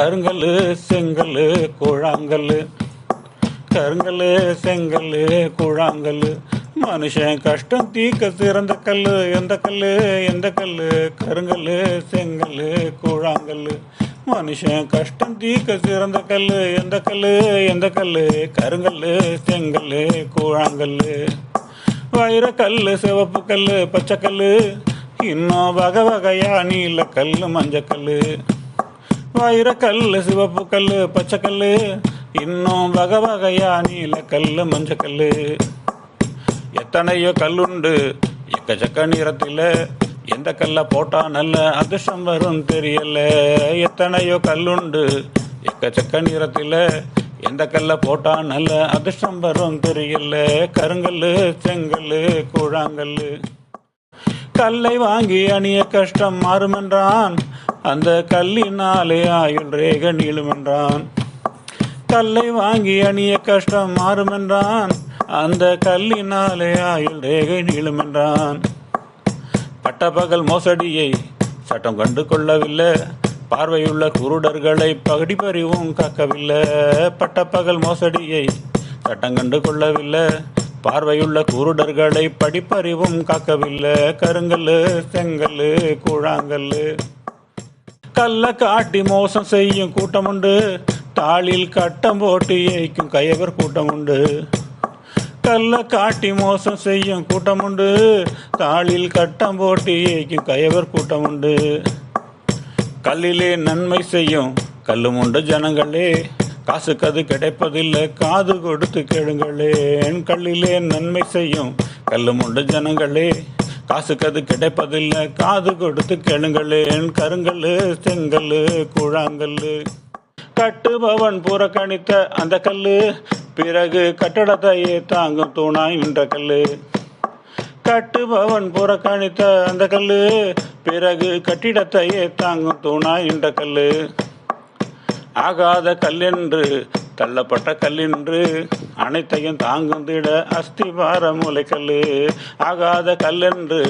கருங்கல் செங்கல் குழாங்கல் கருங்கல் செங்கல் குழாங்கல் மனுஷன் கஷ்டம் தீக்க சிறந்த கல் எந்த கல் எந்த கல் கருங்கல் செங்கல் குழாங்கல் மனுஷன் கஷ்டம் தீக்க சிறந்த கல் எந்த கல் எந்த கல்லு? கருங்கல்லு செங்கல்லு கூழாங்கல்லு. வைரக்கல்லு சிவப்பு கல் பச்சை கல்லு. இன்னும் வகை வகையா நீல கல் மஞ்சக்கல் வைரக்கல்லு சிவப்பு கல்லு பச்சை கல்லு இன்னும் வகை வகையா நீல கல்லு மஞ்சக்கல்லு எத்தனையோ கல்லுண்டு எக்கச்சக்க நிறத்தில். எந்த கல்லை போட்டா நல்ல அதிர்ஷ்டம் வரும் தெரியல. எத்தனையோ கல்லுண்டு எக்கச்சக்க நிறத்தில். எந்த கல்லை போட்டா நல்ல அதிர்ஷ்டம் வரும் தெரியல. கருங்கல்லு செங்கல்லு கூழாங்கல்லு. கல்லை வாங்கி அணிய கஷ்டம் மாறுமென்றான். அந்த கல்லினாலே ஆயுள் ரேக நீளுமென்றான். கல்லை வாங்கி அணிய கஷ்டம் மாறுமென்றான். அந்த கல்லினாலே ஆயுள் ரேகை நீளுமென்றான். பட்டப்பகல் மோசடியை சட்டம் கண்டு கொள்ளவில்லை. பார்வையுள்ள குருடர்களை பகடிப்பறிவும் காக்கவில்லை. பட்டப்பகல் மோசடியை சட்டம் கண்டு கொள்ளவில்லை. பார்வையுள்ள குருடர்களை படிப்பறிவும் காக்கவில்லை. கருங்கல் செங்கல் கூழாங்கல் கல்ல காட்டி மோசம் செய்யும் கூட்டம் உண்டு தாளில் கட்டம் போட்டு ஏய்க்கும் கையவர் கூட்டம் உண்டு கல்ல காட்டி மோசம் செய்யும் கூட்டம் உண்டு தாளில் கட்டம் போட்டு ஏய்க்கும் கையவர் கூட்டம் உண்டு கல்லிலே நன்மை செய்யும் கல்லும் உண்டு ஜனங்களே. காசுக்கு அது கிடைப்பதில்லை காது கொடுத்து கேளுங்களேன். கல்லிலே நன்மை செய்யும் கல்லும் உண்டு ஜனங்களே. காசுக்கது கிடைப்பதில்லை காது கொடுத்து கேளுங்களேன் கருங்கல்லு செங்கல்லு கூழாங்கல்லு. கட்டுபவன் புறக்கணித்த அந்த கல்லு பிறகு கட்டடத்தையே தாங்கும் தூணாய் நின்ற கல்லு. கட்டுபவன் புறக்கணித்த அந்த கல்லு பிறகு கட்டிடத்தையே தாங்கும் தூணாய் நின்ற கல்லு. ஆகாத கல் என்று தள்ளப்பட்ட கல்லின்று அனைத்தையும் தாங்குந்திட அஸ்திவார மூளைக்கல்லு ஆகாத கல்லென்று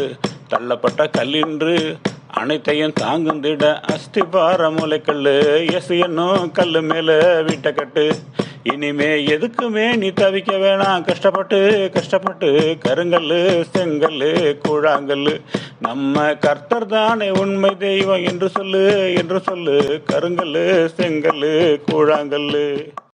தள்ளப்பட்ட கல்லின்று அனைத்தையும் தாங்குந்திட அஸ்திபார மூளைக்கல்லு எஸ் என்னும் கல் மேல வீட்டை கட்டு. இனிமே எதுக்குமே நீ தவிக்க வேணாம். கஷ்டப்பட்டு கஷ்டப்பட்டு கருங்கல் செங்கல் கூழாங்கல் நம்ம கர்த்தர் தானே உண்மை தெய்வம் என்று சொல்லு என்று சொல்லு. கருங்கல் செங்கல் கூழாங்கல்